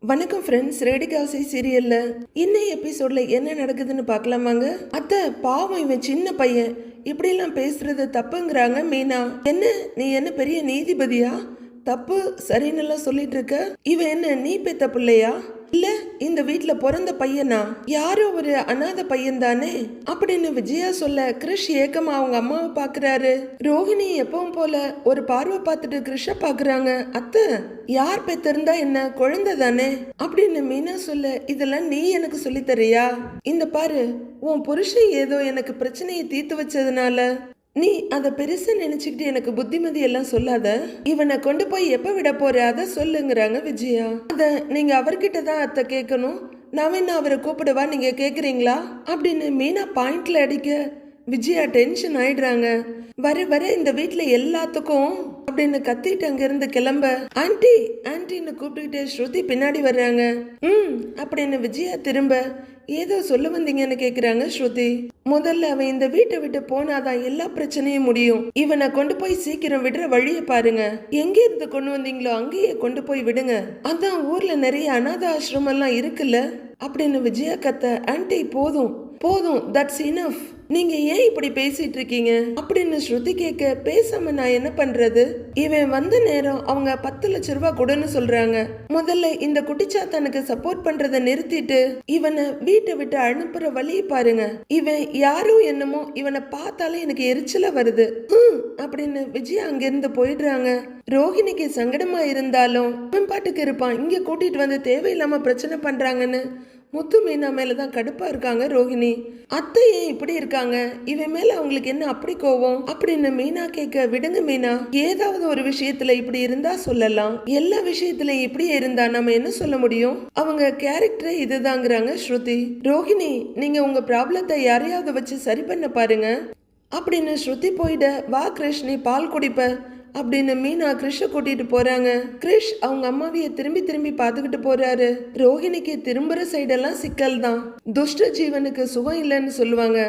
வணக்கம் ஃப்ரெண்ட்ஸ் ரேடிகாசி சீரியல்ல இன்னைய எபிசோட்ல என்ன நடக்குதுன்னு பார்க்கலாமாங்க? அத்தை பாவம் இவன் சின்ன பையன். இப்படிலாம் பேசுறது தப்புங்கிறாங்க மீனா. என்ன நீ என்ன பெரிய நீதிபதியா? தப்பு சரின்னு எல்லாம் சொல்லிட்டு இருக்க. இவன் என்ன நீ பெத்த பிள்ளையா? இல்ல இந்த வீட்ல பிறந்த பையனா? யாரோ ஒரு அனாதை பையன் தானே அப்படின்னு விஜயா சொல்ல கிருஷ் ஏக்கமா அவங்க அம்மாவை பாக்குறாரு. ரோஹிணி எப்பவும் போல ஒரு பார்வை பார்த்துட்டு கிருஷ பாக்குறாங்க. அத்தை யார் பெத்திருந்தா என்ன? குழந்தை தானே? அப்படின்னு மீனா சொல்ல இதெல்லாம் நீ எனக்கு சொல்லித் தரியா? இந்த பாரு உன் புருஷன் ஏதோ எனக்கு பிரச்சனையை தீர்த்து வச்சதுனால. நீ அதை பெருசா நினைச்சுக்கிட்டு எனக்கு புத்திமதி எல்லாம் சொல்லாத. இவனை கொண்டு போய் எப்ப விட போற? அதை சொல்லுங்கிறாங்க விஜயா. அத நீங்க அவர்கிட்ட தான் அத்தை கேட்கணும் நான் என்ன அவரை கூப்பிடவா நீங்க கேக்குறீங்களா? அப்படின்னு மீனா பாயிண்ட்ல அடிக்க விஜயா டென்ஷன் ஆயிடுறாங்க. வர வர இந்த வீட்டில் எல்லாத்துக்கும் அப்படின்னு கத்திட்டு அங்கிருந்து கிளம்ப. ஆண்டி ஆண்டின்னு கூப்பிட்டுக்கிட்டு ஸ்ருதி பின்னாடி வர்றாங்க. ம் அப்படின்னு விஜயா திரும்ப. ஏதோ சொல்ல வந்தீங்கன்னு கேக்குறாங்க ஸ்ருதி. முதல்ல அவன் இந்த வீட்டை விட்டு போனாதான் எல்லா பிரச்சனையும் முடியும். இவனை கொண்டு போய் சீக்கிரம் விடுற வழியை பாருங்க. எங்க இருந்து கொண்டு வந்தீங்களோ அங்கேயே கொண்டு போய் விடுங்க. அதான் ஊர்ல நிறைய அனாத ஆசிரமம் எல்லாம் இருக்குல்ல? அப்படின்னு விஜயா கத்த ஆண்டி போதும். போதும். தட்ஸ் இனஃப் நீங்க ஏன் இப்படி பேசிட்டு இருக்கீங்க அப்படின்னு ஸ்ருதி கேட்க பேசாம நான் என்ன பண்றது? இவன் வந்த நேரம் அவங்க பத்து லட்ச ரூபாய் கொடுன்னு சொல்றாங்க. முதல்ல இந்த குட்டிச்சாத்தானுக்கு சப்போர்ட் பண்றத நிறுத்திட்டு இவனை வீட்டை விட்டு அனுப்புற வழியை பாருங்க. இவன் யாரோ என்னமோ இவனை பார்த்தாலே எனக்கு எரிச்சல வருது. அப்படின்னு விஜய் அங்கிருந்து போயிடுறாங்க. ரோஹிணிக்கு சங்கடமா இருந்தாலும் அவன் பாட்டுக்கு இருப்பான். இங்க கூட்டிட்டு வந்து தேவையில்லாம பிரச்சனை பண்றாங்கன்னு முத்து மீனா மேல தான் கடுப்பா இருக்காங்க ரோஹிணி. அத்தை ஏன் இப்படி இருக்காங்க? இவன் மேல அவங்களுக்கு என்ன அப்படி கோவம்? அப்படின்னு மீனா கேட்க விடுங்க மீனா ஏதாவது ஒரு விஷயத்துல இப்படி இருந்தா சொல்லலாம். எல்லா விஷயத்திலயும் இப்படியே இருந்தா நம்ம என்ன சொல்ல முடியும்? அவங்க கேரக்டரே இதுதாங்கிறாங்க ஸ்ருதி. ரோஹிணி நீங்க உங்க ப்ராப்ளத்தை யாரையாவது வச்சு சரி பண்ண பாருங்க. அப்படின்னு ஸ்ருதி போயிட வா கிருஷ்ணி பால் குடிப்ப. அப்படின்னு மீனா கிருஷ கூட்டிட்டு போறாங்க. கிரிஷ் அவங்க அம்மாவைய திரும்பி திரும்பி பார்த்துக்கிட்டு போறாரு. ரோஹிணிக்கு திரும்புற சைடெல்லாம் சிக்கல் தான். துஷ்ட ஜீவனுக்கு சுகம் இல்லைன்னு சொல்லுவாங்க.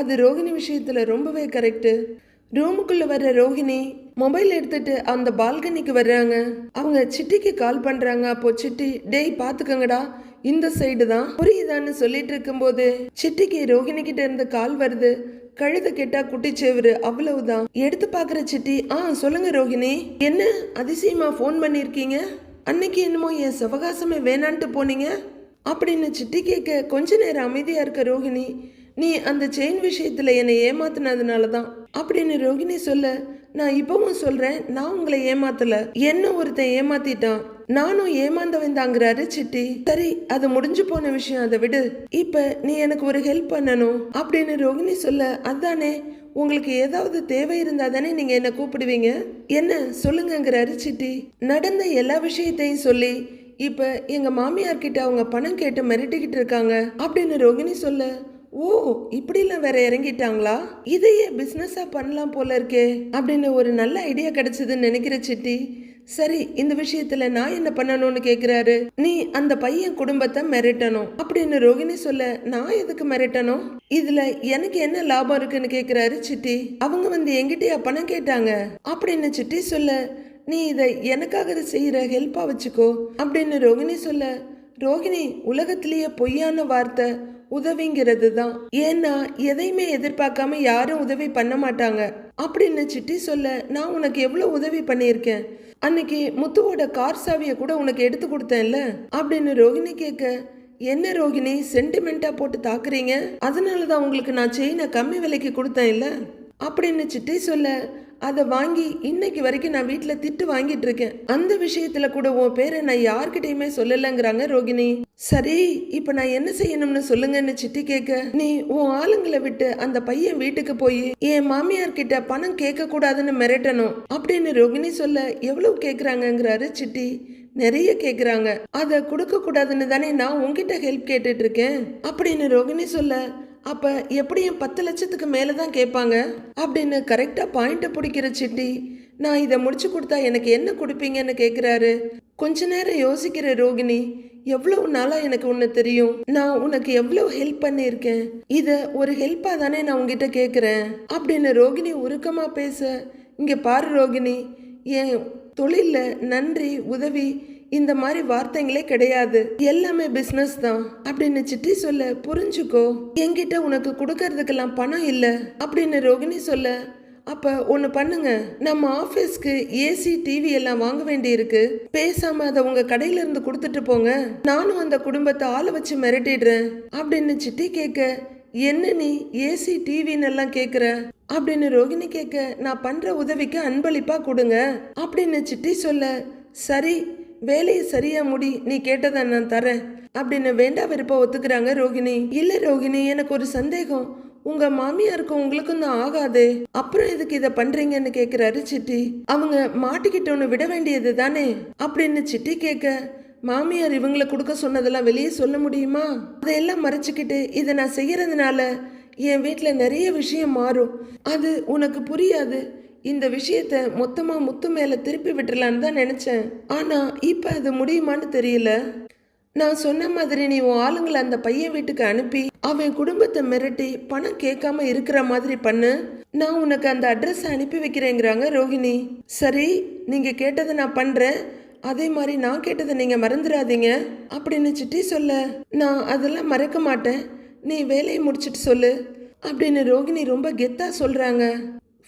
அது ரோஹிணி விஷயத்துல ரொம்பவே கரெக்டு ரூமுக்குள்ள வர்ற ரோஹிணி மொபைல் எடுத்துட்டு அந்த பால்கனிக்கு வர்றாங்க. அவங்க சிட்டிக்கு கால் பண்றாங்க. அப்போ சிட்டி டேய் பாத்துக்கங்கடா இந்த சைடு தான். புரியுதான்னு சொல்லிட்டு இருக்கும்போது சிட்டிக்கு ரோஹிணி கிட்ட இருந்து கால் வருது. கழுத கேட்டா குட்டிச்சேவரு அவ்வளவுதான். எடுத்து பாக்குற சிட்டி. ஆ சொல்லுங்க ரோஹிணி. என்ன அதிசயமா ஃபோன் பண்ணிருக்கீங்க? அன்னைக்கு என்னமோ என் சவகாசமே வேணான்ட்டு போனீங்க? அப்படின்னு சிட்டி கேட்க கொஞ்ச நேரம் அமைதியா இருக்க ரோஹிணி நீ அந்த செயின் விஷயத்துல என்னை ஏமாத்தினதுனால தான் அப்படின்னு ரோகிணி சொல்ல நான் இப்பவும் சொல்றேன் நான் உங்களை ஏமாத்தல. என்ன ஒருத்தன் ஏமாத்திட்டான் நானும் ஏமாந்தவன் தாங்கிறாரு சிட்டி. சரி அது முடிஞ்சு போன விஷயம் அதை விடு. இப்ப நீ எனக்கு ஒரு ஹெல்ப் பண்ணணும் அப்படின்னு ரோகிணி சொல்ல அதானே உங்களுக்கு ஏதாவது தேவை இருந்தா தானே நீங்க என்ன கூப்பிடுவீங்க? என்ன சொல்லுங்கிறாரு சிட்டி. நடந்த எல்லா விஷயத்தையும் சொல்லி இப்ப எங்க மாமியார் கிட்ட அவங்க பணம் கேட்டு மிரட்டிக்கிட்டு இருக்காங்க அப்படின்னு ரோகிணி சொல்ல ஓ இப்படிலாம் வேற இறங்கிட்டாங்களா? இதையே பிஸ்னஸாக பண்ணலாம் போல இருக்கே அப்படின்னு ஒரு நல்ல ஐடியா கிடைச்சதுன்னு நினைக்கிற சிட்டி சரி இந்த விஷயத்துல நான் என்ன பண்ணணும்னு கேக்குறாரு? நீ அந்த பையன் குடும்பத்தை மிரட்டணும். அப்படின்னு ரோகிணி சொல்ல நான் எதுக்கு மிரட்டணும்? இதுல எனக்கு என்ன லாபம் இருக்குன்னு கேக்குறாரு சிட்டி. அவங்க வந்து எங்கிட்டயா பணம் கேட்டாங்க. அப்படின்னு சிட்டி சொல்ல நீ இதை எனக்காக செய்யற ஹெல்ப்பா வச்சுக்கோ. அப்படின்னு ரோகிணி சொல்ல ரோகிணி உலகத்திலேயே பொய்யான வார்த்தை உதவிங்கிறது தான். ஏன்னா எதையுமே எதிர்பார்க்காம யாரும் உதவி பண்ண மாட்டாங்க. அப்படின்னு சிட்டி சொல்ல நான் உனக்கு எவ்வளவு உதவி பண்ணியிருக்கேன்? அன்னைக்கு முத்துவோட கார் சாவியை கூட உனக்கு எடுத்து கொடுத்தேன்ல? அப்படின்னு ரோகிணி கேட்க என்ன ரோகிணி சென்டிமெண்டா போட்டு தாக்குறீங்க? அதனால தான் உங்களுக்கு நான் செயினை கம்மி விலைக்கு கொடுத்தேன் இல்ல அப்படின்னு சிட்டி சொல்ல அதை வாங்கி இன்னைக்கு வரைக்கும் நான் வீட்டில் திட்டு வாங்கிட்டு இருக்கேன். அந்த விஷயத்துல கூட உன் பேரை நான் யார்கிட்டயுமே சொல்லலைங்கிறாங்க ரோகிணி. சரி இப்ப நான் என்ன செய்யணும்னு சொல்லுங்கன்னு சிட்டி கேட்க நீ உன் ஆளுங்களை விட்டு அந்த பையன் வீட்டுக்கு போய் என் மாமியார் கிட்ட பணம் கேட்க கூடாதுன்னு மிரட்டணும் அப்படின்னு ரோகிணி சொல்ல எவ்வளவு கேட்குறாங்கங்கிறாரு சிட்டி நிறைய கேக்குறாங்க. அதை கொடுக்க கூடாதுன்னு தானே நான் உங்ககிட்ட ஹெல்ப் கேட்டுட்டு இருக்கேன் அப்படின்னு ரோகிணி சொல்ல அப்போ எப்படியும் பத்து லட்சத்துக்கு மேலே தான் கேட்பாங்க? அப்படின்னு கரெக்டாக பாயிண்ட்டை பிடிக்கிற சிட்டி நான் இதை முடிச்சு கொடுத்தா எனக்கு என்ன கொடுப்பீங்கன்னு கேட்குறாரு கொஞ்ச நேரம் யோசிக்கிற ரோகிணி எவ்வளவு நாளா எனக்கு உன்னை தெரியும்? நான் உனக்கு எவ்வளவு ஹெல்ப் பண்ணியிருக்கேன்? இத ஒரு ஹெல்ப்பா தானே நான் உங்ககிட்ட கேட்குறேன் அப்படின்னு ரோகிணி உருக்கமாக பேச இங்கே பாரு ரோகிணி என் தொழிலில் நன்றி உதவி இந்த மாதிரி வார்த்தைங்களே கிடையாது. எல்லாமே பிசினஸ் தான். அப்படின்னு சிட்டி சொல்ல புரிஞ்சுக்கோ என்கிட்ட உனக்கு கொடுக்கறதுக்கெல்லாம் பணம் இல்ல. அப்படின்னு ரோகிணி சொல்ல அப்ப ஒண்ணு பண்ணுங்க. நம்ம ஆபீஸ்க்கு ஏசி டிவி எல்லாம் வாங்க வேண்டியிருக்கு. பேசாம அதை உங்க கடையில இருந்து கொடுத்துட்டு போங்க. நானும் அந்த குடும்பத்தை ஆள வச்சு மிரட்டிடுறேன். அப்படின்னு சிட்டி கேட்க என்ன நீ ஏசி டிவின்னு எல்லாம் கேக்குற? அப்படின்னு ரோகிணி கேட்க நான் பண்ற உதவிக்கு அன்பளிப்பா கொடுங்க. அப்படின்னு சிட்டி சொல்ல சரி வேலையை சரியா முடி நீ கேட்டதை நான் தரேன். அப்படின்னு வேண்டா விருப்ப ஒத்துக்கிறாங்க ரோகிணி. இல்ல ரோகிணி எனக்கு ஒரு சந்தேகம். உங்க மாமியாருக்கும் உங்களுக்கும் தான் ஆகாதே. அப்புறம் எதுக்கு இதை பண்றீங்கன்னு கேக்குறாரு சிட்டி. அவங்க மாட்டிக்கிட்டோன்னு விட வேண்டியது தானே? அப்படின்னு சிட்டி கேட்க மாமியார் இவங்களை கொடுக்க சொன்னதெல்லாம் வெளியே சொல்ல முடியுமா? அதையெல்லாம் மறைச்சிக்கிட்டு இதை நான் செய்யறதுனால என் வீட்டில் நிறைய விஷயம் மாறும். அது உனக்கு புரியாது. இந்த விஷயத்த மொத்தமாக முத்து மேலே திருப்பி விட்டுறலான்னு தான் நினச்சேன். ஆனால் இப்போ அது முடியுமான்னு தெரியல. நான் சொன்ன மாதிரி நீ உன் ஆளுங்களை அந்த பையன் வீட்டுக்கு அனுப்பி அவன் குடும்பத்தை மிரட்டி பணம் கேட்காம இருக்கிற மாதிரி பண்ணு. நான் உனக்கு அந்த அட்ரஸ் அனுப்பி வைக்கிறேங்கிறாங்க ரோஹிணி. சரி நீங்கள் கேட்டதை நான் பண்ணுறேன் அதே மாதிரி நான் கேட்டதை நீங்கள் மறந்துடாதீங்க. அப்படின்னு சிட்டி சொல்ல நான் அதெல்லாம் மறக்க மாட்டேன். நீ வேலையை முடிச்சிட்டு சொல்லு. அப்படின்னு ரோகிணி ரொம்ப கெத்தாக சொல்கிறாங்க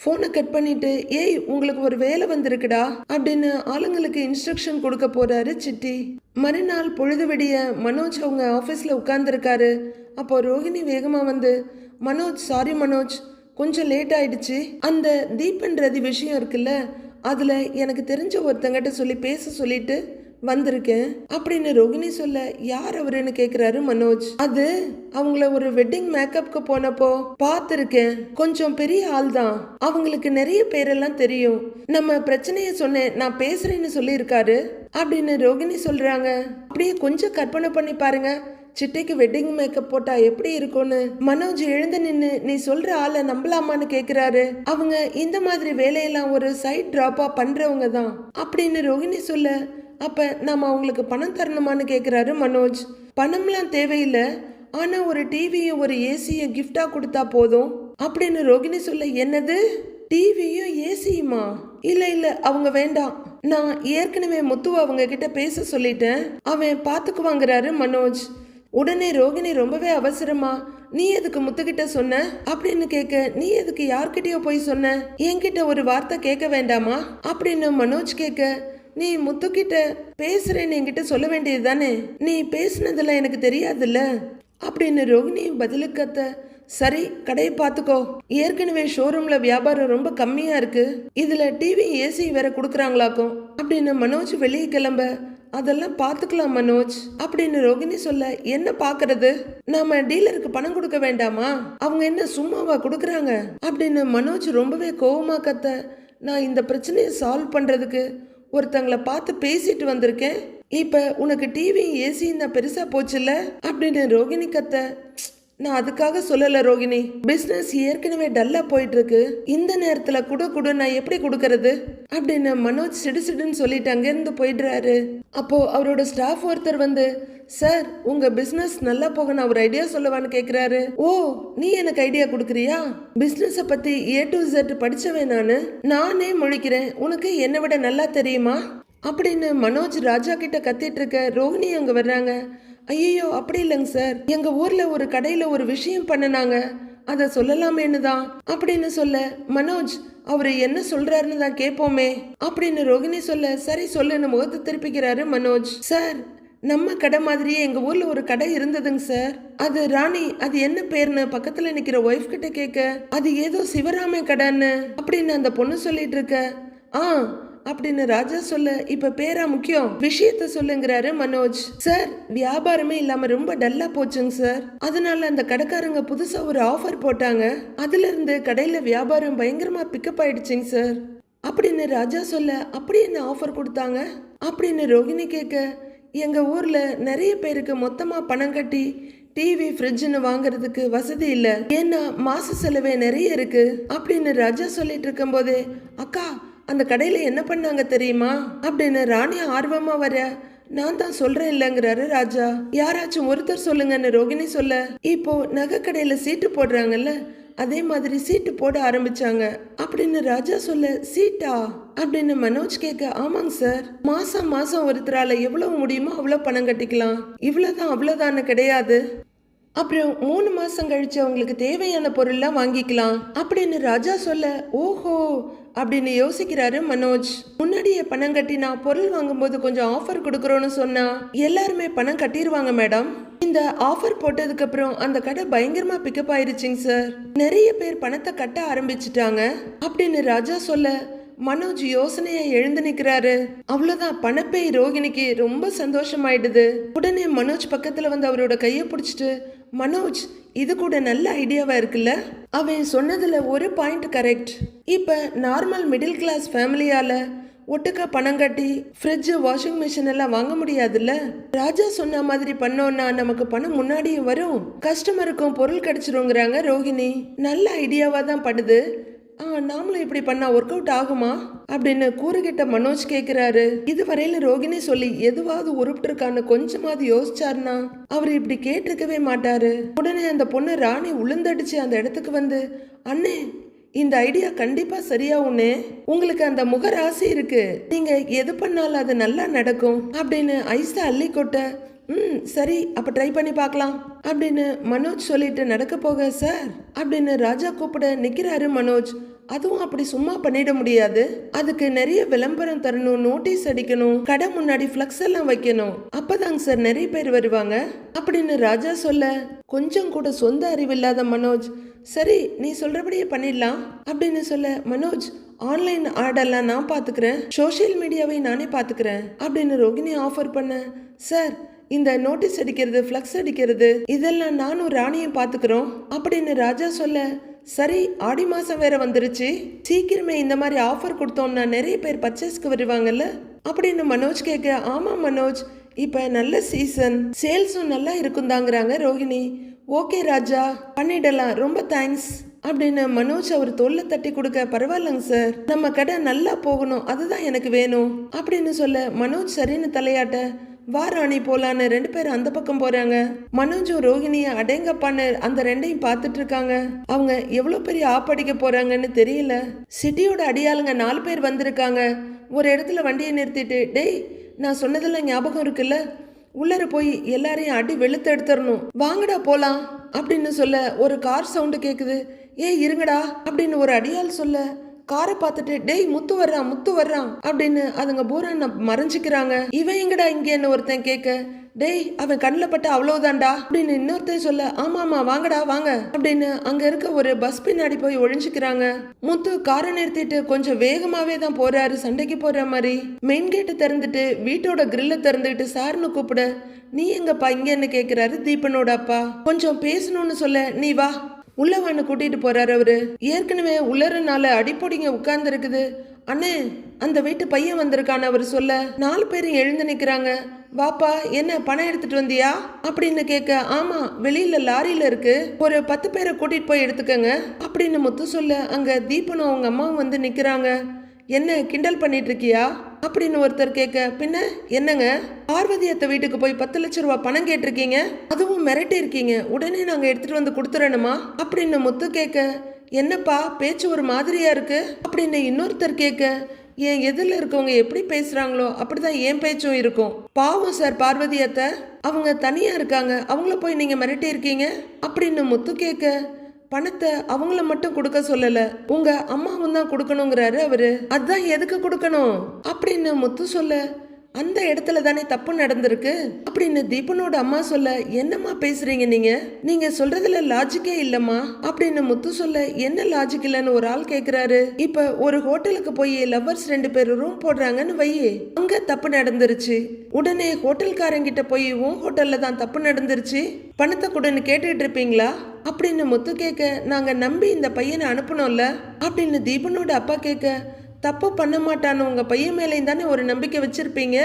ஃபோனை கட் பண்ணிட்டு ஏய் உங்களுக்கு ஒரு வேலை வந்திருக்குடா அப்படின்னு ஆளுங்களுக்கு இன்ஸ்ட்ரக்ஷன் கொடுக்க போறாரு சிட்டி மறுநாள் பொழுது விடிய மனோஜ் அவங்க ஆஃபீஸில் உட்கார்ந்துருக்காரு. அப்போ ரோகிணி வேகமாக வந்து மனோஜ் சாரி மனோஜ் கொஞ்சம் லேட் ஆயிடுச்சு. அந்த தீபன் ரதி விஷயம் இருக்குல்ல அதில் எனக்கு தெரிஞ்ச ஒருத்தங்கிட்ட சொல்லி பேச சொல்லிட்டு வந்திருக்கேன் அப்படின்னு ரோகிணி சொல்ல யார் அவருன்னு கேக்குறாரு மனோஜ். அது அவங்கள ஒரு வெட்டிங் மேக்கப்க்கு போனப்போ பார்த்துருக்கேன் கொஞ்சம் பெரிய ஆள் தான். அவங்களுக்கு நிறைய பேரெல்லாம் தெரியும். நம்ம பிரச்சனைய சொன்னேன் நான் பேசுறேன்னு சொல்லியிருக்காரு அப்படின்னு ரோகிணி சொல்றாங்க. அப்படியே கொஞ்சம் கற்பனை பண்ணி பாருங்க. சிட்டைக்கு வெட்டிங் மேக்கப் போட்டா எப்படி இருக்கும்னு. மனோஜ் எழுந்து நின்று நீ சொல்ற ஆளை நம்பலாமான்னு கேக்குறாரு. அவங்க இந்த மாதிரி வேலையெல்லாம் ஒரு சைட் டிராப்பா பண்றவங்க தான் அப்படின்னு ரோகிணி சொல்ல அப்போ நாம் அவங்களுக்கு பணம் தரணுமான்னு கேட்குறாரு மனோஜ். பணம்லாம் தேவையில்லை. ஆனால் ஒரு டிவியும் ஒரு ஏசியும் கிஃப்டாக கொடுத்தா போதும். அப்படின்னு ரோகிணி சொல்ல என்னது? டிவியும் ஏசியுமா? இல்லை இல்லை அவங்க வேண்டாம். நான் ஏற்கனவே முத்துவை அவங்க கிட்ட பேச சொல்லிட்டேன். அவன் பார்த்துக்குவாங்கிறாரு மனோஜ். உடனே ரோகிணி ரொம்பவே அவசரமா நீ எதுக்கு முத்துக்கிட்ட சொன்ன? அப்படின்னு கேட்க நீ எதுக்கு யார்கிட்டயோ போய் சொன்ன? என்கிட்ட ஒரு வார்த்தை கேட்க வேண்டாமா? அப்படின்னு மனோஜ் கேட்க நீ முத்துக்கிட்ட பேசுறேன்னு என்கிட்ட சொல்ல வேண்டியது தானே நீ பேசுனதெல்லாம் எனக்கு தெரியாதுல்ல? அப்படின்னு ரோகிணி பதிலுக்கத்த சரி கடையை பார்த்துக்கோ. ஏற்கனவே ஷோரூம்ல வியாபாரம் ரொம்ப கம்மியா இருக்கு. இதுல டிவி ஏசி வேற கொடுக்குறாங்களாக்கும். அப்படின்னு மனோஜ் வெளியே கிளம்ப அதெல்லாம் பார்த்துக்கலாம் மனோஜ். அப்படின்னு ரோகிணி சொல்ல என்ன பார்க்கறது? நாம டீலருக்கு பணம் கொடுக்க வேண்டாமா? அவங்க என்ன சும்மாவா கொடுக்குறாங்க? அப்படின்னு மனோஜ் ரொம்பவே கோவமா கத்த நான் இந்த பிரச்சனையை சால்வ் பண்றதுக்கு ஒருத்தங்களை பார்த்து பேசிட்டு வந்திருக்கேன். இப்போ உனக்கு டிவி ஏசி தான் பெருசாக போச்சுல்ல? அப்படின்னு ரோகிணி கத்த நான் அதுக்காக சொல்லலை ரோகிணி. பிஸ்னஸ் ஏற்கனவே டல்லாக போயிட்டுருக்கு. இந்த நேரத்தில் குடு குடு நான் எப்படி கொடுக்கறது? அப்படின்னு மனோஜ் சிடுசிடுன்னு சொல்லிட்டு அங்கேருந்து போயிடுறாரு. அப்போது அவரோட ஸ்டாஃப் ஒருத்தர் வந்து சார் உங்க பிசினஸ் நல்லா போக நான் ஒரு ஐடியா சொல்லவான்னு கேக்குறாரு. ஓ நீ எனக்கு ஐடியா கொடுக்குறியா? பிசினஸ் பத்தி ஏ டு ஜெட் படிச்சவன் நானு. நானே முழிக்கிறேன். உனக்கு என்னை விட நல்லா தெரியுமா? அப்படின்னு மனோஜ் ராஜா கிட்ட கத்திட்டு இருக்க ரோஹிணி அங்க வர்றாங்க. ஐயோ அப்படி இல்லைங்க சார் எங்க ஊர்ல ஒரு கடையில ஒரு விஷயம் பண்ணுனாங்க. அதை சொல்லலாமேன்னு தான். அப்படின்னு சொல்ல மனோஜ் அவரு என்ன சொல்றாருன்னு தான் கேட்போமே அப்படின்னு ரோகிணி சொல்ல சரி சொல்லுன்னு முகத்தை திருப்பிக்கிறாரு மனோஜ். சார் நம்ம கடை மாதிரியே எங்கள் ஊரில் ஒரு கடை இருந்ததுங்க சார். அது ராணி அது என்ன பேர்னு பக்கத்தில் நிற்கிற ஒய்ஃப் கிட்ட கேட்க அது ஏதோ சிவராம கடைன்னு அப்படின்னு அந்த பொண்ணு சொல்லிட்டு இருக்க. ஆ அப்படின்னு ராஜா சொல்ல இப்ப பேரா முக்கியம். விஷயத்த சொல்லுங்கிறாரு மனோஜ். சார் வியாபாரமே இல்லாம ரொம்ப டல்லா போச்சுங்க சார். அதனால அந்த கடைக்காரங்க புதுசா ஒரு ஆஃபர் போட்டாங்க. அதுல இருந்து கடையில வியாபாரம் பயங்கரமா பிக்கப் ஆயிடுச்சுங்க சார். அப்படின்னு ராஜா சொல்ல அப்படி என்ன ஆஃபர் கொடுத்தாங்க? அப்படின்னு ரோகிணி கேட்க எங்கள் ஊரில் நிறைய பேருக்கு மொத்தமாக பணம் கட்டி டிவி ஃப்ரிட்ஜுன்னு வாங்குறதுக்கு வசதி இல்லை. ஏன்னா மாச செலவே நிறைய இருக்கு. அப்படின்னு ராஜா சொல்லிட்டு இருக்கும்போதே அக்கா அந்த கடையில் என்ன பண்ணாங்க தெரியுமா? அப்படின்னு ராணி ஆர்வமாக வர நான் தான் சொல்றேன் இல்லைங்கிறாரு ராஜா. யாராச்சும் ஒருத்தர் சொல்லுங்கன்னு ரோகிணி சொல்ல இப்போ நகை கடையில் சீட்டு போடுறாங்கல்ல அதே மாதிரி சீட்டு போட ஆரம்பிச்சாங்க. அப்படின்னு ராஜா சொல்ல சீட்டா? அப்படின்னு மனோஜ் கேட்க ஆமாங்க சார். மாசம் மாசம் ஒருத்தரால எவ்வளவு முடியுமோ அவ்வளவு பணம் கட்டிக்கலாம். இவ்வளவுதான் அவ்வளவுதான்னு கிடையாது. அப்புறம் மூணு மாசம் கழிச்சு அவங்களுக்கு தேவையான பொருள்லாம் வாங்கிக்கலாம். அப்படின்னு ராஜா சொல்ல ஓஹோ! அப்படின்னு யோசிக்கிறாரு மனோஜ். முன்னாடியே பணம் கட்டினா பொருள் வாங்கும்போது கொஞ்சம் ஆஃபர் கொடுக்குறோன்னு சொன்னா எல்லாருமே பணம் கட்டிடுவாங்க மேடம். இந்த ஆஃபர் போட்டதுக்கு அப்புறம் அந்த கடை பயங்கரமா பிக்கப் ஆயிருச்சுங்க சார் நிறைய பேர் பணத்தை கட்ட ஆரம்பிச்சிட்டாங்க. அப்படின்னு ராஜா சொல்ல மனோஜ் யோசனையை எழுந்து நிக்கிறாரு. அவ்வளவுதான் பணப்பேய் ரோகிணிக்கு ரொம்ப சந்தோஷமாயிடுது. உடனே மனோஜ் பக்கத்துல வந்து அவரோட கையை பிடிச்சிட்டு மனோஜ் இது கூட நல்ல ஐடியாவா இருக்குல்ல? அவன் சொன்னதுல ஒரு பாயிண்ட் கரெக்ட் இப்ப நார்மல் மிடில் கிளாஸ் ஃபேமிலியால ஒட்டுக்க பணம் கட்டி ஃப்ரிட்ஜு வாஷிங் மிஷின் எல்லாம் வாங்க முடியாதுல்ல? ராஜா சொன்ன மாதிரி பண்ணோம்னா நமக்கு பணம் முன்னாடியும் வரும். கஸ்டமருக்கும் பொருள் கிடைச்சிருங்கிறாங்க ரோஹிணி. நல்ல ஐடியாவா தான் படுது. நாமளும் இப்படி பண்ணா ஒர்க் அவுட் ஆகுமா? அப்படின்னு கூறுகிட்ட மனோஜ் கேட்கிறாரு இதுவரையில ரோகிணி சொல்லி எதுவாவது உருப்பிட்டிருக்கான்னு கொஞ்சமாவது யோசிச்சார்னா அவர் இப்படி கேட்டிருக்கவே மாட்டாரு. உடனே அந்த பொண்ணு ராணி உளுந்தடிச்சு அந்த இடத்துக்கு வந்து அண்ணே இந்த ஐடியா கண்டிப்பா சரியாகும்னே உங்களுக்கு அந்த முகராசி இருக்கு. நீங்க எது பண்ணாலும் அது நல்லா நடக்கும் அப்படின்னு ஐசா அள்ளி கொட்ட ம் சரி அப்போ ட்ரை பண்ணி பார்க்கலாம். அப்படின்னு மனோஜ் சொல்லிட்டு நடக்க போக சார் அப்படின்னு ராஜா கூப்பிட நிற்கிறாரு மனோஜ். அதுவும் அப்படி சும்மா பண்ணிட முடியாது. அதுக்கு நிறைய விளம்பரம் தரணும் நோட்டீஸ் அடிக்கணும் கடை முன்னாடி ஃப்ளக்ஸ் எல்லாம் வைக்கணும். அப்பதாங்க சார் நிறைய பேர் வருவாங்க. அப்படின்னு ராஜா சொல்ல கொஞ்சம் கூட சொந்த அறிவில்லாத மனோஜ் சரி நீ சொல்றபடியே பண்ணிடலாம். அப்படின்னு சொல்ல மனோஜ் ஆன்லைன் ஆர்டர்லாம் நான் பாத்துக்கிறேன். சோஷியல் மீடியாவை நானே பாத்துக்கிறேன். அப்படின்னு ரோகிணி ஆஃபர் பண்ண சார் இந்த நோட்டீஸ் அடிக்கிறது ஃப்ளக்ஸ் அடிக்கிறது இதெல்லாம் நானும் ராணியும் பார்த்துக்கிறோம். அப்படின்னு ராஜா சொல்ல சரி ஆடி மாசம் வேற வந்துருச்சு. சீக்கிரமே இந்த மாதிரி ஆஃபர் கொடுத்தோம்னா நிறைய பேர் பர்ச்சேஸ்க்கு வருவாங்கல்ல? அப்படின்னு மனோஜ் கேட்க ஆமா மனோஜ் இப்ப நல்ல சீசன் சேல்ஸும் நல்லா இருக்குந்தாங்கிறாங்க ரோஹிணி. ஓகே ராஜா பண்ணிடலாம் ரொம்ப தேங்க்ஸ் அப்படின்னு மனோஜ் அவர் தொல்லை தட்டி கொடுக்க பரவாயில்லங்க சார் நம்ம கடை நல்லா போகணும் அதுதான் எனக்கு வேணும் அப்படின்னு சொல்ல மனோஜ் சரின்னு தலையாட்ட வா ராணி போலான்னு ரெண்டு பேரும் அந்த பக்கம் போறாங்க. மனோஜும் ரோஹிணியும் அடேங்கப்பான்னு அந்த ரெண்டையும் பார்த்துட்டு இருக்காங்க. அவங்க எவ்வளவு பெரிய ஆப்படிக்க போறாங்கன்னு தெரியல. சிட்டியோட அடியாளுங்க நாலு பேர் வந்திருக்காங்க. ஒரு இடத்துல வண்டியை நிறுத்திட்டு டேய் நான் சொன்னதெல்லாம் ஞாபகம் இருக்குல்ல? உள்ளர போய் எல்லாரையும் அடி வெளுத்து எடுத்துடணும் வாங்கடா போலாம். அப்படின்னு சொல்ல ஒரு கார் சவுண்டு கேட்குது ஏய் இருங்கடா அப்படின்னு ஒரு அடியாள் சொல்ல காரை பார்த்துட்டு டேய் முத்து வர்றான் முத்து வர்றான் அப்படின்னு அதுங்க பூரா மறைஞ்சிக்கிறாங்க. இவன் எங்கடா இங்கேன்னு ஒருத்தன் கேட்க டேய் அவன் கண்ணில் பட்ட அவ்வளவுதான்டா அப்படின்னு இன்னொருத்தன் சொல்ல ஆமாமா வாங்கடா வாங்க அப்படின்னு அங்க இருக்க ஒரு பஸ் பின்னாடி போய் ஒழிஞ்சுக்கிறாங்க. முத்து காரை நிறுத்திட்டு கொஞ்சம் வேகமாவே தான் போறாரு சண்டைக்கு போற மாதிரி. மெயின் கேட்டு திறந்துட்டு வீட்டோட கிரில்ல திறந்துட்டு சார்னு கூப்பிட நீ எங்கப்பா இங்கன்னு கேக்குறாரு தீபனோட அப்பா. கொஞ்சம் பேசணும்னு சொல்ல நீ வா உள்ளவான்னு கூட்டிட்டு போறாரு அவரு. ஏற்கனவே உள்ளறனால அடிப்பொடிங்க உட்கார்ந்து இருக்குது அண்ணே அந்த வீட்டு பையன் வந்திருக்கான்னு அவர் சொல்ல. நாலு பேரும் எழுந்து நிக்கிறாங்க. வாப்பா என்ன பணம் எடுத்துட்டு வந்தியா? அப்படின்னு கேட்க ஆமா வெளியில லாரியில இருக்கு. ஒரு பத்து பேரை கூட்டிட்டு போய் எடுத்துக்கங்க அப்படின்னு முத்து சொல்ல அங்க தீபனும் அவங்க அம்மாவும் வந்து நிக்கிறாங்க. என்ன கிண்டல் பண்ணிட்டு இருக்கியா? அப்படின்னு ஒருத்தர் கேட்க பின்ன என்னங்க? பார்வதி அத்தை வீட்டுக்கு போய் பத்து லட்ச ரூபா பணம் கேட்டிருக்கீங்க? அதுவும் மிரட்டி இருக்கீங்க உடனே நாங்க எடுத்துட்டு வந்து கொடுத்துறணுமா? அப்படின்னு முத்து கேட்க என்னப்பா பேச்சு ஒரு மாதிரியா இருக்கு? அப்படின்னு இன்னொருத்தர் கேட்க என் எதிரில் இருக்கவங்க எப்படி பேசுறாங்களோ அப்படிதான் என் பேச்சும் இருக்கும். பாவம் சார் பார்வதி அத்தை அவங்க தனியா இருக்காங்க. அவங்கள போய் நீங்க மிரட்டி இருக்கீங்க அப்படின்னு முத்து கேட்க பணத்தை அவங்கள மட்டும் கொடுக்க சொல்லல. உங்க அம்மாவும் தான் கொடுக்கணுங்கிறாரு அவரு. அதான் எதுக்கு கொடுக்கணும்? அப்படின்னு முத்து சொல்ல அந்த இடத்துல தானே தப்பு நடந்திருக்கு? அப்படின்னு தீபனோட அம்மா சொல்ல என்னம்மா பேசுறீங்க நீங்க? நீங்க சொல்றதுல லாஜிக்கே இல்லம்மா. அப்படின்னு முத்து சொல்ல என்ன லாஜிக் இல்லன்னு ஒரு ஆள் கேக்குறாரு. இப்ப ஒரு ஹோட்டலுக்கு போய் லவ்வர்ஸ் ரெண்டு பேர் ரூம் போடுறாங்கன்னு வையே அங்க தப்பு நடந்துருச்சு. உடனே ஹோட்டல்காரங்கிட்ட போய் உன் ஹோட்டல்ல தான் தப்பு நடந்துருச்சு? பணத்தை கூடன்னு கேட்டுட்டு இருப்பீங்களா? அப்படின்னு முத்து கேட்க நாங்க நம்பி இந்த பையனை அனுப்பணும்ல அப்படின்னு தீபனோட அப்பா கேட்க தப்பு பண்ண மாட்டானு உங்க பையன் மேலேயும் தானே ஒரு நம்பிக்கை வச்சிருப்பீங்க?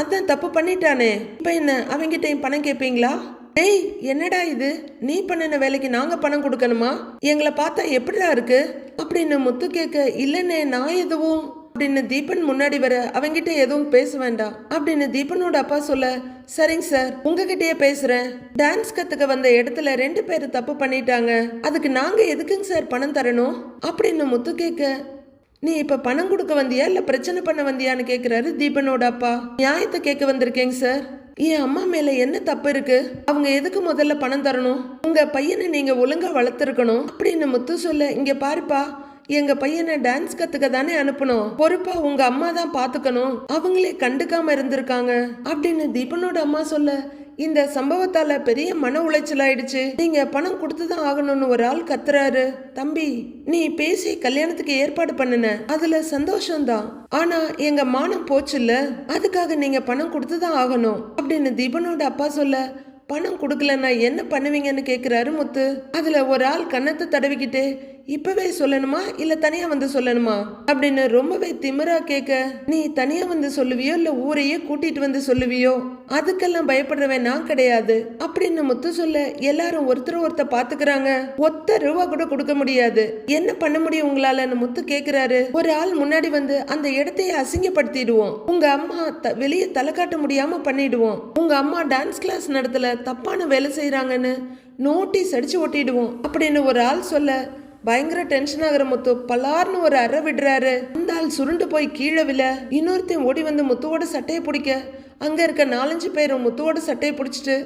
அதான் தப்பு பண்ணிட்டானே. இப்ப என்ன அவங்கிட்டையும் பணம் கேட்பீங்களா டேய் என்னடா இது? நீ பண்ணின வேலைக்கு நாங்க பணம் கொடுக்கணுமா? எங்களை பார்த்தா எப்படிடா இருக்கு? அப்படின்னு முத்து கேட்க இல்லைண்ணே நான் எதுவும் அப்படின்னு தீபன் முன்னாடி வர அவங்கிட்ட எதுவும் பேச வேண்டாம் அப்படின்னு தீபனோட அப்பா சொல்ல சரிங்க சார் உங்ககிட்டயே பேசுறேன். டான்ஸ் கத்துக்க வந்த இடத்துல ரெண்டு பேர் தப்பு பண்ணிட்டாங்க. அதுக்கு நாங்க எதுக்குங்க சார் பணம் தரணும்? அப்படின்னு முத்து கேட்க நீ இப்ப பணம் கொடுக்க வந்தியா இல்ல பிரச்சனை பண்ண வந்தியான்னு கேக்குறாரு தீபனோட அப்பா. நியாயத்தை கேட்க வந்திருக்கேங்க சார் என் அம்மா மேல என்ன தப்பு இருக்கு? அவங்க எதுக்கு முதல்ல பணம் தரணும்? உங்க பையனை நீங்க ஒழுங்கா வளர்த்துருக்கணும். அப்படின்னு முத்து சொல்ல இங்க பாருப்பா எங்க பையனை டான்ஸ் கத்துக்க தானே அனுப்பணும். பொறுப்பா உங்க அம்மா தான் பாத்துக்கணும். அவங்களே கண்டுக்காம இருந்திருக்காங்க. அப்படின்னு தீபனோட அம்மா சொல்ல இந்த சம்பவத்தால பெரிய மன உளைச்சல் ஆயிடுச்சு நீங்க பணம் கொடுத்துதான் ஆகணும்னு ஒரு ஆள் கத்துறாரு. தம்பி நீ பேசி கல்யாணத்துக்கு ஏற்பாடு பண்ணுன. அதுல சந்தோஷம்தான். ஆனா எங்க மானம் போச்சுல்ல. அதுக்காக நீங்க பணம் கொடுத்துதான் ஆகணும். அப்படின்னு தீபனோட அப்பா சொல்ல பணம் கொடுக்கலன்னா என்ன பண்ணுவீங்கன்னு கேக்குறாரு முத்து. அதுல ஒரு ஆள் கன்னத்தை தடவிக்கிட்டு இப்பவே சொல்லணுமா? இல்ல தனியா வந்து சொல்லணுமா? அப்படின்னு ரொம்பவே திமிரா கேட்க நீ தனியா வந்து சொல்லுவியோ? இல்ல ஊரையே கூட்டிட்டு வந்து சொல்லுவியோ? அதுக்கெல்லாம் பயப்படுறவன் நான் கிடையாது. அப்படின்னு முத்து சொல்ல எல்லாரும் ஒருத்தர் ஒருத்தர் பாத்துக்கிறாங்க. ஒத்த ரூபா கூட கொடுக்க முடியாது. என்ன பண்ண முடியும் உங்களாலன்னு முத்து கேக்குறாரு. ஒரு ஆள் முன்னாடி வந்து அந்த இடத்தையே அசிங்கப்படுத்திடுவோம். உங்க அம்மா த- வெளியே தலை காட்ட முடியாம பண்ணிடுவோம். உங்க அம்மா டான்ஸ் கிளாஸ் நடத்தல தப்பான வேலை செய்யறாங்கன்னு நோட்டீஸ் அடிச்சு ஒட்டிடுவோம். அப்படின்னு ஒரு ஆள் சொல்ல பயங்கர டென்ஷன் ஆகிற முத்து. பலார்னு ஒரு அறை விடுறாரு. அந்த ஆள் சுருண்டு போய் கீழே விழ. இன்னொருத்தன் ஓடி வந்து முத்துவோட சட்டையை பிடிக்க. அங்க இருக்க நாலஞ்சு பேரும் முத்துவோட சட்டையை பிடிச்சிட்டு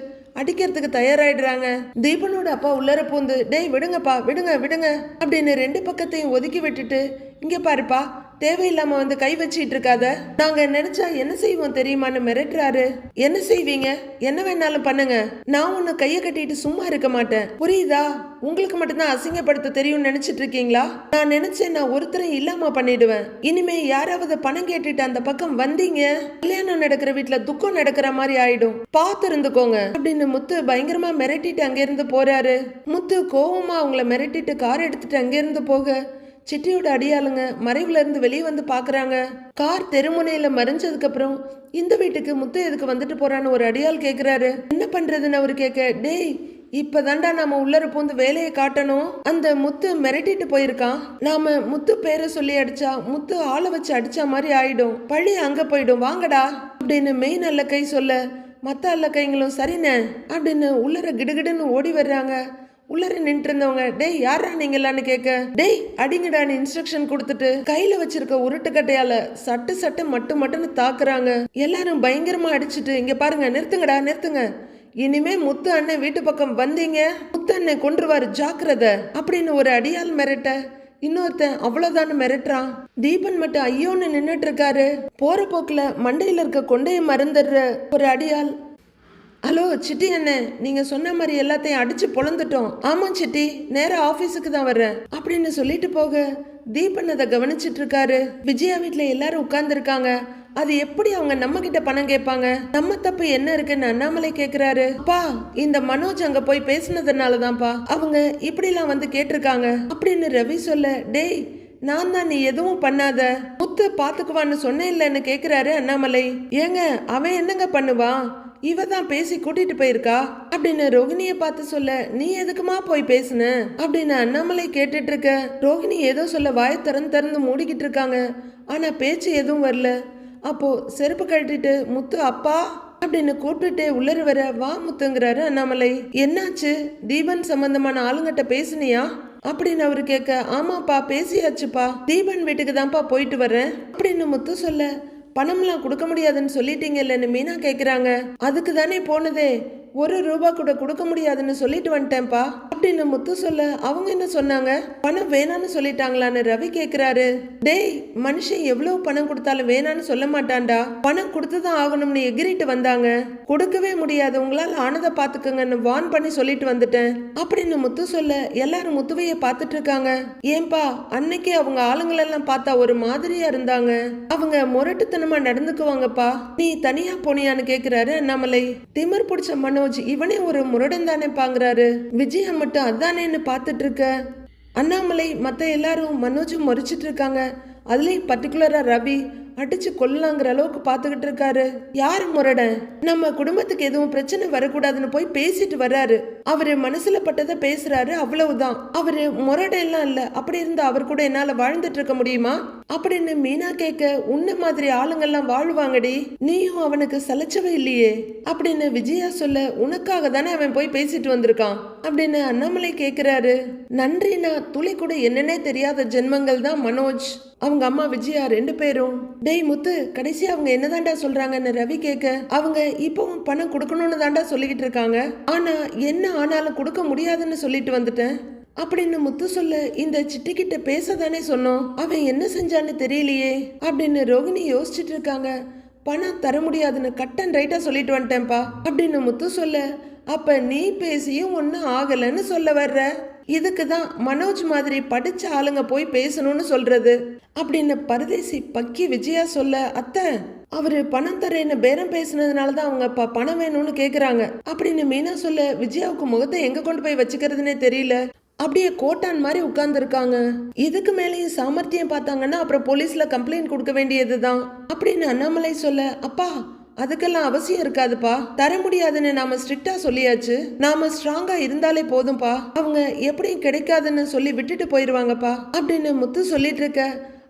அடிக்கிறதுக்கு தயாராயிடுறாங்க. தீபனோட அப்பா உள்ளர பூந்து டேய் விடுங்கப்பா விடுங்க விடுங்க அப்படின்னு ரெண்டு பக்கத்தையும் ஒதுக்கி விட்டுட்டு இங்க பாருப்பா தேவையில்லாம வந்து கை வச்சிட்டு இருக்காத. நாங்க நினைச்சா என்ன செய்வோம் தெரியுமான்னு மிரட்டுறாரு? என்ன செய்வீங்க? என்ன வேணாலும் பண்ணுங்க. நான் உன்னை கையை கட்டிட்டு சும்மா இருக்க மாட்டேன். புரியுதா? உங்களுக்கு மட்டும்தான் அசிங்கப்படுத்த தெரியும்னு நினைச்சிட்டு இருக்கீங்களா? நான் நினைச்சேன் நான் ஒருத்தரும் இல்லாம பண்ணிடுவேன். இனிமே யாராவது பணம் கேட்டுட்டு அந்த பக்கம் வந்தீங்க? கல்யாணம் நடக்கிற வீட்டுல துக்கம் நடக்கிற மாதிரி ஆயிடும். பார்த்து இருந்துக்கோங்க. அப்படின்னு முத்து பயங்கரமா மிரட்டிட்டு அங்கிருந்து போறாரு. முத்து கோவமா அவங்கள மிரட்டிட்டு கார் எடுத்துட்டு அங்கிருந்து போக சிட்டியோட அடியாளுங்க மறைவுல இருந்து வெளியே வந்து பாக்குறாங்க. கார் தெருமுனையில மறைஞ்சதுக்கு அப்புறம் இந்த வீட்டுக்கு முத்து எதுக்கு வந்துட்டு போறான்னு ஒரு அடியாள் கேக்குறாரு. என்ன பண்றதுன்னு அவரு கேட்க டேய் இப்பதான்டா நாம உள்ளர பூந்து வேலையை காட்டணும். அந்த முத்து மிரட்டிட்டு போயிருக்கான். நாம முத்து பேரை சொல்லி அடிச்சா முத்து ஆளை வச்சு அடிச்ச மாதிரி ஆயிடும். பழி அங்க போயிடும் வாங்கடா. அப்படின்னு மெயின் அல்ல கை சொல்ல மத்த அல்ல கைங்களும் சரிண்ணே. அப்படின்னு உள்ளர கிடுகிடுன்னு ஓடி வர்றாங்க. உள்ளர நின்றுருந்தவங்க டேய் யாரா நீங்களான்னு கேட்க? டேய் அடிங்கடான்னு இன்ஸ்ட்ரக்ஷன் கொடுத்துட்டு கையில வச்சிருக்க உருட்டுக்கட்டையால சட்டு சட்டு மட்டு மட்டுன்னு தாக்குறாங்க. எல்லாரும் பயங்கரமா அடிச்சுட்டு இங்க பாருங்க நிறுத்துங்கடா நிறுத்துங்க. இனிமே முத்து அண்ணன் வீட்டு பக்கம் வந்தீங்க. முத்து அண்ணன் கொன்றுவாரு ஜாக்கிரத. அப்படின்னு ஒரு அடியால் மிரட்ட இன்னொருத்தன் அவ்வளவுதான்னு மிரட்டுறான். தீபன் மட்டும் ஐயோன்னு நின்றுட்டு இருக்காரு. போற போக்குல மண்டையில இருக்க கொண்டையை மறந்துடுற ஒரு அடியால் ஹலோ சிட்டி அண்ணே நீங்க சொன்ன மாதிரி எல்லாத்தையும் அடிச்சு பொழந்துட்டோம். ஆமா சிட்டி நேராக ஆபீஸுக்கு தான் வர்றேன். அப்படின்னு சொல்லிட்டு போக தீபன் அதை கவனிச்சிட்டு இருக்காரு. விஜயா வீட்டில் எல்லாரும் உட்கார்ந்து இருக்காங்க அது எப்படி அவங்க நம்ம கிட்ட பணம் கேட்பாங்க? நம்ம தப்பு என்ன இருக்குன்னு அண்ணாமலை கேக்குறாரு. பா இந்த மனோஜ் அங்க போய் பேசினதுனால தான்ப்பா அவங்க இப்படிலாம் வந்து கேட்டிருக்காங்க. அப்படின்னு ரவி சொல்ல டேய் நான் தான் நீ எதுவும் பண்ணாத. முத்து பாத்துக்குவான்னு சொன்னேன் இல்லைன்னு கேக்குறாரு அண்ணாமலை. ஏங்க அவன் என்னங்க பண்ணுவான்? இவ தான் பேசி கூட்டிட்டு போயிருக்கா? அப்படின்னு ரோகிணிய பார்த்து சொல்ல நீ எதுக்குமா போய் பேசுன? அப்படின்னு அண்ணாமலை கேட்டுட்டு இருக்க ரோகிணி ஏதோ சொல்ல வாய திறந்து திறந்து மூடிக்கிட்டு இருக்காங்க. ஆனா பேச்சு எதுவும் வரல. அப்போ செருப்பு கழட்டிட்டு முத்து அப்பா? அப்படின்னு கூப்பிட்டுட்டு உள்ளர வர வா முத்துங்கிறாரு அண்ணாமலை. என்னாச்சு? தீபன் சம்பந்தமான ஆளுங்கிட்ட பேசுனியா? அப்படின்னு அவரு கேட்க ஆமாப்பா பேசியாச்சுப்பா. தீபன் வீட்டுக்கு தான்ப்பா போயிட்டு வரேன் அப்படின்னு முத்து சொல்ல பணம்லாம் கொடுக்க முடியாதுன்னு சொல்லிட்டீங்கல்லன்னு மீனா கேட்குறாங்க அதுக்கு தானே போனதே? ஒரு ரூபா கூட கொடுக்க முடியாதுன்னு சொல்லிட்டு வந்துட்டேன்ப்பா. அப்படின்னு முத்து சொல்ல அவங்க என்ன சொன்னாங்க? பணம் வேணான்னு சொல்லிட்டாங்களான்னு ரவி கேக்குறாரு. டேய் மனுஷன் எவ்வளவு பணம் கொடுத்தாலும் வேணான்னு சொல்ல மாட்டான்டா. பணம் கொடுத்துதான் ஆகணும்னு எகிரிட்டு வந்தாங்க. கொடுக்கவே முடியாது. உங்களால ஆனதை பாத்துக்கங்கன்னு வான் பண்ணி சொல்லிட்டு வந்துட்டேன். அப்படின்னு முத்து சொல்ல எல்லாரும் முத்துவைய பார்த்துட்டு இருக்காங்க. ஏன்பா அன்னைக்கு அவங்க ஆளுங்களெல்லாம் பார்த்தா ஒரு மாதிரியா இருந்தாங்க. அவங்க முரட்டுத்தனமா நடந்துக்குவாங்கப்பா. நீ தனியா போனியான்னு கேக்குறாரு அண்ணாமலை. திமிர் பிடிச்ச மனோஜ் இவனே ஒரு முரடன் தானே பாங்குறாரு? விஜயா மட்டும் அதானேன்னு பார்த்துட்டு இருக்க அண்ணாமலை மற்ற எல்லாரும் மனோஜும் மறிச்சிட்டு இருக்காங்க அதுலேயும் பர்டிகுலராக ரவி அடிச்சு கொல்லலாங்கிற அளவுக்கு பார்த்துக்கிட்டு இருக்காரு யாரு முரடன்? நம்ம குடும்பத்துக்கு எதுவும் பிரச்சனை வரக்கூடாதுன்னு போய் பேசிட்டு வர்றாரு. அவர் மனசில் பட்டதை பேசுறாரு அவ்வளவுதான். அவரு முரடெல்லாம் இல்லை. இல்ல அப்படி இருந்தால் அவர் கூட என்னால வாழ்ந்துட்டு இருக்க முடியுமா? அப்படின்னு மீனா கேட்க உன்ன மாதிரி ஆளுங்கள்லாம் வாழ்வாங்கடி. நீயும் அவனுக்கு சலைச்சவே இல்லையே. அப்படின்னு விஜயா சொல்ல உனக்காக தானே அவன் போய் பேசிட்டு வந்திருக்கான். அப்படின்னு அண்ணாமலை கேக்குறாரு நன்றினா துளி கூட என்னன்னே தெரியாத ஜென்மங்கள் தான் மனோஜ். அவங்க அம்மா விஜயா ரெண்டு பேரும் டேய் முத்து கடைசி அவங்க என்னதான்டா சொல்றாங்கன்னு ரவி கேட்க அவங்க இப்பவும் பணம் கொடுக்கணும்னு தாண்டா சொல்லிக்கிட்டு இருக்காங்க. ஆனா என்ன ஆனாலும் கொடுக்க முடியாதுன்னு சொல்லிட்டு வந்துட்டேன். அப்படின்னு முத்து சொல்ல இந்த சிட்டிக்கிட்ட பேசதானே சொன்னோம். அவன் என்ன செஞ்சான்னு தெரியலையே அப்படின்னு ரோகிணி யோசிச்சுட்டு இருக்காங்க. பணம் தர முடியாதுன்னு கட் அண்ட் ரைட்டாக சொல்லிட்டு வந்துட்டேன்ப்பா அப்படின்னு முத்து சொல்ல அப்போ நீ பேசியும் ஒன்றும் ஆகலைன்னு சொல்ல வர்ற. இதுக்கு தான் மனோஜ் மாதிரி படித்த ஆளுங்க போய் பேசணும்னு சொல்கிறது அப்படின்னு பரதேசி பக்கி விஜயா சொல்ல அத்தை அவர் பணம் தரேன்னு பேரம் பேசுனதுனால தான் அவங்க ப- பணம் வேணும்னு கேட்குறாங்க அப்படின்னு மீனா சொல்ல விஜயாவுக்கு முகத்தை எங்கே கொண்டு போய் வச்சுக்கிறதுனே தெரியல. அப்படியே கோட்டான் மாதிரி உட்கார்ந்துருக்காங்க. இதுக்கு மேலேயும் சாமர்த்தியம் பார்த்தாங்கன்னா அப்புறம் போலீஸில் கம்ப்ளைண்ட் கொடுக்க வேண்டியது தான் அப்படின்னு அண்ணாமலை சொல்ல அப்பா அதுக்கெல்லாம் அவசியம் இருக்காதுப்பா. தர முடியாதுன்னு நாம ஸ்ட்ரிக்டா சொல்லியாச்சு. நாம ஸ்ட்ராங்கா இருந்தாலே போதும்பா. அவங்க எப்படியும் கிடைக்காதுன்னு சொல்லி விட்டுட்டு போயிருவாங்கப்பா. அப்படின்னு முத்து சொல்லிட்டு இருக்க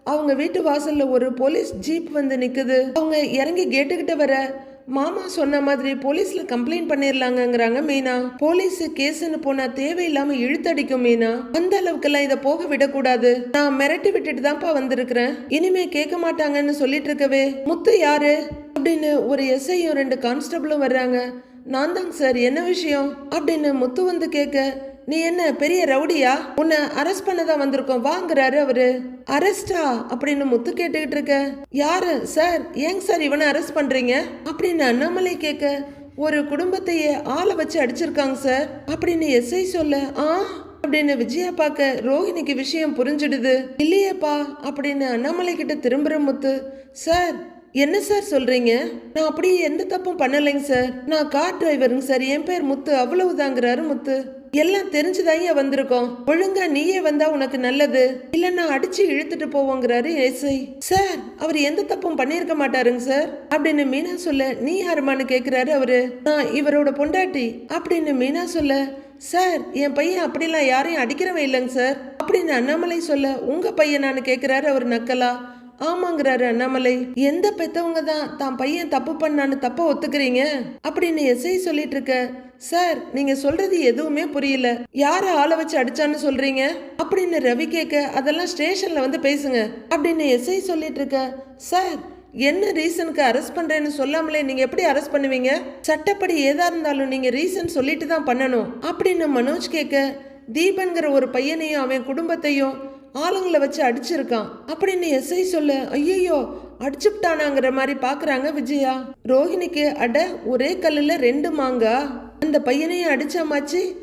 அவங்க வீட்டு வாசல்ல ஒரு போலீஸ் ஜீப் வந்து நிக்குது. அவங்க இறங்கி கேட்டுக்கிட்ட வர மாமா சொன்ன மாதிரி போலீஸ்ல கம்ப்ளைண்ட் பண்ணிடலாங்கிறாங்க மீனா. போலீஸ் கேஸ்ன்னு போனா தேவையில்லாம இழுத்தடிக்கும் மீனா. அந்த அளவுக்கெல்லாம் இதை போக விடக்கூடாது. நான் மிரட்டி விட்டுட்டு தான்ப்பா வந்திருக்கிறேன். இனிமே கேட்க மாட்டாங்கன்னு சொல்லிட்டு இருக்கவே. முத்து யாரு? அப்படின்னு ஒரு எஸ்ஐயும் ரெண்டு கான்ஸ்டபிளும் வர்றாங்க. நான் தாங்க சார் என்ன விஷயம்? அப்படின்னு முத்து வந்து கேட்க நீ என்ன பெரிய ரவுடியா? உன்னை அரெஸ்ட் பண்ணதான் வந்திருக்கோம். வாங்குறாரு அவரு. அரெஸ்டா அப்படின்னு முத்து கேட்டுக்கிட்டு இருக்க. யாரு? சார் ஏங்க சார் இவனை அரெஸ்ட் பண்றீங்க? அப்படின்னு அண்ணாமலை கேட்க ஒரு குடும்பத்தையே ஆளை வச்சு அடிச்சிருக்காங்க சார் அப்படின்னு எஸ்ஐ சொல்ல ஆ? அப்படின்னு விஜயா பார்க்க ரோஹிணிக்கு விஷயம் புரிஞ்சிடுது. இல்லையேப்பா. அப்படின்னு அண்ணாமலை கிட்ட திரும்புற முத்து சார் என்ன சார் சொல்றீங்க? நான் அப்படியே எந்த தப்பும் பண்ணலைங்க சார் நான் கார் டிரைவருங்க சார் என் பேர் முத்து. அவ்வளவுதாங்கிறாரு முத்து. எல்லாம் தெரிஞ்சுதாயே வந்திருக்கோம். ஒழுங்கா நீயே வந்தா உனக்கு நல்லது. இல்லைன்னா அடிச்சு இழுத்துட்டு போவோங்கிறாரு எஸ்ஐ சார் அவர் எந்த தப்பும் பண்ணியிருக்க மாட்டாருங்க சார். அப்படின்னு மீனா சொல்ல நீ யாருமான்னு கேக்குறாரு அவரு. நான் இவரோட பொண்டாட்டி. அப்படின்னு மீனா சொல்ல சார் என் பையன் அப்படிலாம் யாரையும் அடிக்கிறவன் இல்லைங்க சார். அப்படின்னு அண்ணாமலை சொல்ல உங்க பையனான்னு கேக்குறாரு அவர் நக்கலா? ஆமாங்கிறாரு அண்ணாமலை. எந்த பெத்தவங்க தான் தான் பையன் தப்பு பண்ணான்னு தப்ப ஒத்துக்கிறீங்க? அப்படின்னு எஸ்ஐ சொல்லிட்டு இருக்க சார் நீங்க சொல்றது எதுவுமே புரியல. யார ஆள வச்சு அடிச்சான்னு சொல்றீங்க? அப்படின்னு ரவி கேட்க அதெல்லாம் ஸ்டேஷன்ல வந்து பேசுங்க. அப்படின்னு எஸ்ஐ சொல்லிட்டு இருக்க சார் என்ன ரீசனுக்கு அரெஸ்ட் பண்றேன்னு சொல்லாமலே நீங்க எப்படி அரெஸ்ட் பண்ணுவீங்க? சட்டப்படி ஏதா இருந்தாலும் நீங்க ரீசன் சொல்லிட்டு தான் பண்ணணும். அப்படின்னு மனோஜ் கேட்க தீபன்கிற ஒரு பையனையும் அவன் குடும்பத்தையும் ஆளுங்களை வச்சு அடிச்சிருக்கான். அப்படின்னு எஸ்ஐ சொல்ல ஐயையோ அடிச்சுப்டானாங்கிற மாதிரி பாக்குறாங்க விஜயா. ரோஹிணிக்கு அட ஒரே கல்லுல ரெண்டு மாங்கா. அந்த பையனையும் அடிச்சாமாச்சு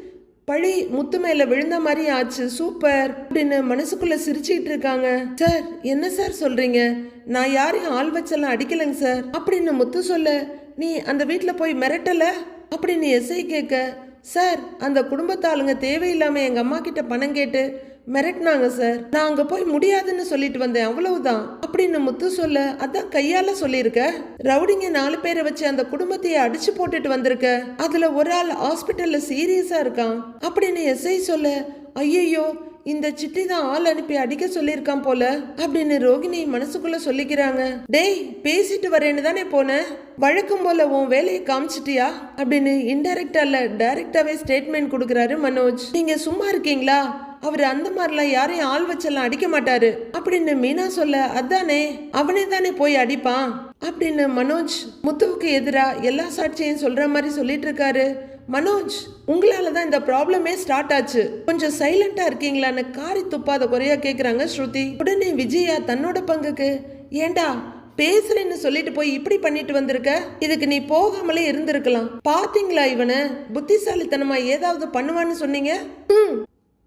பழி முத்து மேல விழுந்த மாதிரி ஆச்சு சூப்பர் அப்படின்னு மனசுக்குள்ள சிரிச்சுக்கிட்டு இருக்காங்க. சார் என்ன சார் சொல்றீங்க? நான் யாரையும் ஆள் வச்செல்லாம் அடிக்கலைங்க சார். அப்படின்னு முத்து சொல்ல நீ அந்த வீட்டில் போய் மிரட்டல? அப்படின்னு எஸ்ஐ கேட்க சார் அந்த குடும்பத்தாளுங்க தேவையில்லாம எங்க அம்மா கிட்ட பணம் கேட்டு மிரட்டினாங்க சார் நான் அங்கே போய் முடியாதுன்னு சொல்லிட்டு வந்தேன். அவ்வளவுதான். அப்படின்னு முத்து சொல்ல அதான் கையால சொல்லியிருக்க. ரவுடிங்க நாலு பேரை வச்சு அந்த குடும்பத்தையே அடிச்சு போட்டுட்டு வந்திருக்க. அதுல ஒரு ஆள் ஹாஸ்பிட்டல்ல சீரியஸா இருக்கான். அப்படின்னு எஸ்ஐ சொல்ல ஐயையோ இந்த சிட்டி தான் ஆள் அனுப்பி அடிக்க சொல்லியிருக்கான் போல. அப்படின்னு ரோகிணி மனசுக்குள்ள சொல்லிக்கிறாங்க டேய் பேசிட்டு வரேன்னு தானே போனேன் வழக்கம் போல உன் வேலையை காமிச்சிட்டியா? அப்படின்னு இன்டைரக்டா இல்ல டைரக்டாவே ஸ்டேட்மெண்ட் கொடுக்கறாரு மனோஜ். நீங்க சும்மா இருக்கீங்களா? அவர் அந்த மாதிரிலாம் யாரையும் ஆள் வச்செல்லாம் அடிக்க மாட்டாரு. அப்படின்னு மீனா சொல்ல அதானே அவனே தானே போய் அடிப்பான்? அப்படின்னு மனோஜ் முத்துவுக்கு எதிராக எல்லா சாட்சியும் சொல்ற மாதிரி சொல்லிட்டு இருக்காரு. மனோஜ் உங்களால தான் இந்த ப்ராப்ளமே ஸ்டார்ட் ஆச்சு. கொஞ்சம் சைலண்டா இருக்கீங்களான்னு காரி துப்பாத குறையா கேக்குறாங்க ஸ்ருதி. உடனே விஜயா தன்னோட பங்குக்கு ஏண்டா பேசுறேன்னு சொல்லிட்டு போய் இப்படி பண்ணிட்டு வந்திருக்க? இதுக்கு நீ போகாமலே இருந்திருக்கலாம். பாத்தீங்களா இவனை? புத்திசாலித்தனமா ஏதாவது பண்ணுவான்னு சொன்னீங்க? ம்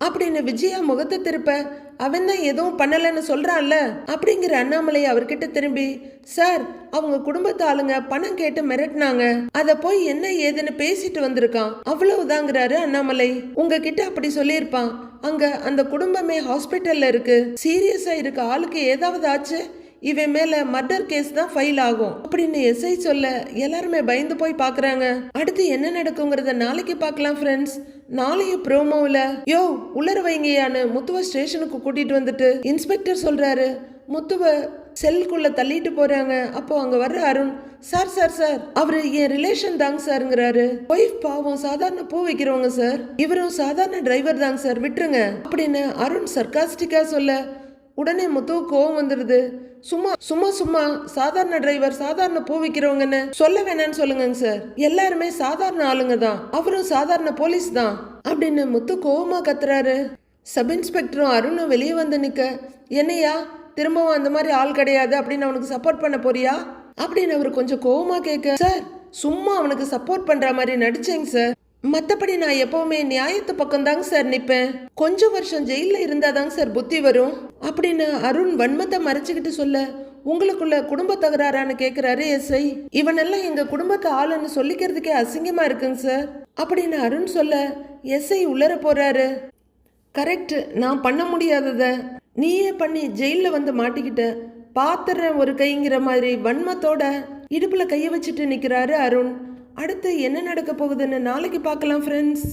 அப்படின்னு விஜயா முகத்தை திருப்ப அவன் தான் எதுவும் பண்ணலைன்னு சொல்கிறான்ல அப்படிங்கிற அண்ணாமலை அவர்கிட்ட திரும்பி சார் அவங்க குடும்பத்து ஆளுங்க பணம் கேட்டு மிரட்டினாங்க. அதை போய் என்ன ஏதுன்னு பேசிட்டு வந்திருக்கான். அவ்வளவுதாங்கிறாரு அண்ணாமலை. உங்ககிட்ட அப்படி சொல்லியிருப்பான். அங்க அந்த குடும்பமே ஹாஸ்பிட்டல்ல இருக்கு. சீரியஸா இருக்க ஆளுக்கு ஏதாவது ஆச்சு? இவன் மேல மர்டர் கேஸ் தான் ஃபைல் ஆகும். அப்படின்னு எஸ்ஐ சொல்ல எல்லாருமே பயந்து போய் பாக்குறாங்க. அடுத்து என்ன நடக்குங்கிறத நாளைக்கு பார்க்கலாம் ஃப்ரெண்ட்ஸ். நாளைய ப்ரோமோவில் யோ உள்ளர வைங்கயான்னு முத்துவ ஸ்டேஷனுக்கு கூட்டிட்டு வந்துட்டு இன்ஸ்பெக்டர் சொல்றாரு. முத்துவ செல்குள்ள தள்ளிட்டு போறாங்க. அப்போ அங்க வர்ற அருண் சார் சார் சார். அவரு என் ரிலேஷன் தாங்க சார்ங்கிறாரு. ஒய்ஃப் பாவம் சாதாரண பூ வைக்கிறவங்க சார். இவரும் சாதாரண டிரைவர் தாங்க சார். விட்டுருங்க. அப்படின்னு அருண் சர்க்காஸ்டிக்கா சொல்ல உடனே முத்து கோவம் வந்துடுது சும்மா சும்மா சும்மா சாதாரண டிரைவர் சாதாரண பூ விற்கிறவங்கன்னு சொல்ல வேணான்னு சொல்லுங்க சார் எல்லாருமே சாதாரண ஆளுங்க தான். அவரும் சாதாரண போலீஸ் தான். அப்படின்னு முத்து கோவமா கத்துறாரு. சப் இன்ஸ்பெக்டரும் அருணும் வெளியே வந்து நிக்க. என்னையா? திரும்பவும் அந்த மாதிரி ஆள் கிடையாது. அப்படின்னு அவனுக்கு சப்போர்ட் பண்ண போறியா? அப்படின்னு அவர் கொஞ்சம் கோவமா கேட்க சார் சும்மா அவனுக்கு சப்போர்ட் பண்ற மாதிரி நடிச்சேங்க சார் மற்றபடி நான் எப்பவுமே நியாயத்து பக்கம் தாங்க சார் நிற்பேன் கொஞ்சம் வருஷம் ஜெயில இருந்தாதாங்க சார் புத்தி வரும். அப்படின்னு அருண் வன்மத்தை மறைச்சிக்கிட்டு சொல்ல உங்களுக்குள்ள குடும்ப தகராறான்னு கேட்குறாரு எஸ்ஐ. இவனெல்லாம் எங்கள் குடும்பத்து ஆளுன்னு சொல்லிக்கிறதுக்கே அசிங்கமாக இருக்குங்க சார். அப்படின்னு அருண் சொல்ல எஸ்ஐ உள்ளர போகிறாரு கரெக்ட் நான் பண்ண முடியாதத. நீயே பண்ணி ஜெயிலில் வந்து மாட்டிக்கிட்ட பாத்துறேன் ஒரு கைங்கிற மாதிரி வன்மத்தோட இடுப்பில் கைய வச்சுட்டு நிற்கிறாரு அருண். அடுத்து என்ன நடக்க போகுதுன்னு நாளைக்கு பார்க்கலாம் ஃப்ரெண்ட்ஸ்